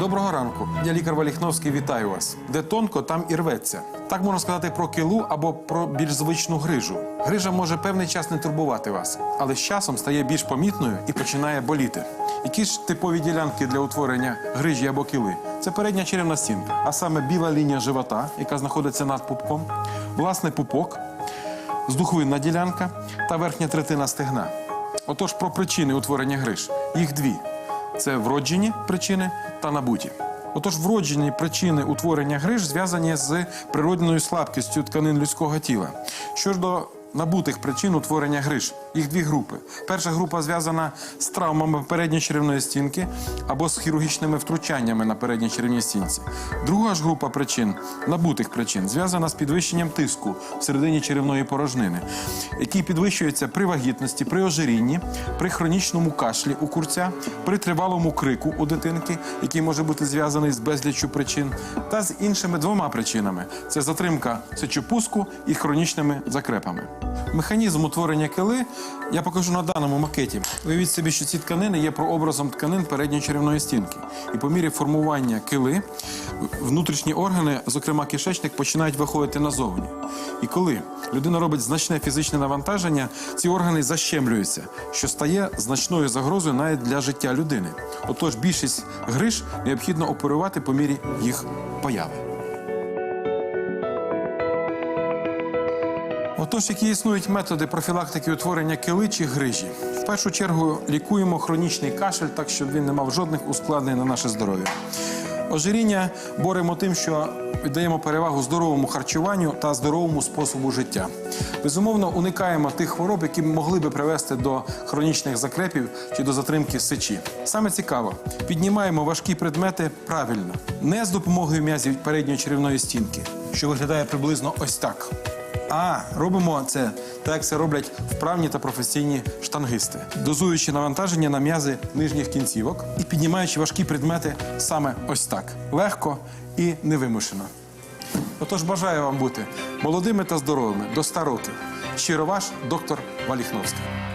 Доброго ранку. Я лікар Валіхновський. Вітаю вас. Де тонко, там і рветься. Так можна сказати про килу або про більш звичну грижу. Грижа може певний час не турбувати вас, але з часом стає більш помітною і починає боліти. Які ж типові ділянки для утворення грижі або кили? Це передня черевна стінка, а саме біла лінія живота, яка знаходиться над пупком, власне пупок, здуховинна ділянка та верхня третина стегна. Отож, про причини утворення гриж. Їх дві: це вроджені причини та набуті. Отож, вроджені причини утворення гриж зв'язані з природною слабкістю тканин людського тіла. Що ж до набутих причин утворення гриж, їх дві групи. Перша група зв'язана з травмами передньочеревної стінки або з хірургічними втручаннями на передній черевній стінці. Друга ж група причин, набутих причин, зв'язана з підвищенням тиску всередині черевної порожнини, який підвищується при вагітності, при ожирінні, при хронічному кашлі у курця, при тривалому крику у дитинки, який може бути зв'язаний з безліччю причин, та з іншими двома причинами: це затримка сечопуску і хронічними закрепами. Механізм утворення кили я покажу на даному макеті. Уявіть собі, що ці тканини є прообразом тканин передньої черевної стінки. І по мірі формування кили внутрішні органи, зокрема кишечник, починають виходити назовні. І коли людина робить значне фізичне навантаження, ці органи защемлюються, що стає значною загрозою навіть для життя людини. Отож, більшість гриж необхідно оперувати по мірі їх появи. Отож, які існують методи профілактики утворення кили чи грижі? В першу чергу лікуємо хронічний кашель, так щоб він не мав жодних ускладнень на наше здоров'я. Ожиріння боремо тим, що віддаємо перевагу здоровому харчуванню та здоровому способу життя. Безумовно, уникаємо тих хвороб, які могли би привести до хронічних закрепів чи до затримки сечі. Саме цікаво, піднімаємо важкі предмети правильно, не з допомогою м'язів передньої черевної стінки, що виглядає приблизно ось так. А робимо це так, як це роблять вправні та професійні штангисти, дозуючи навантаження на м'язи нижніх кінцівок і піднімаючи важкі предмети саме ось так легко і невимушено. Отож, бажаю вам бути молодими та здоровими до 100 років. Щиро ваш доктор Валіхновський.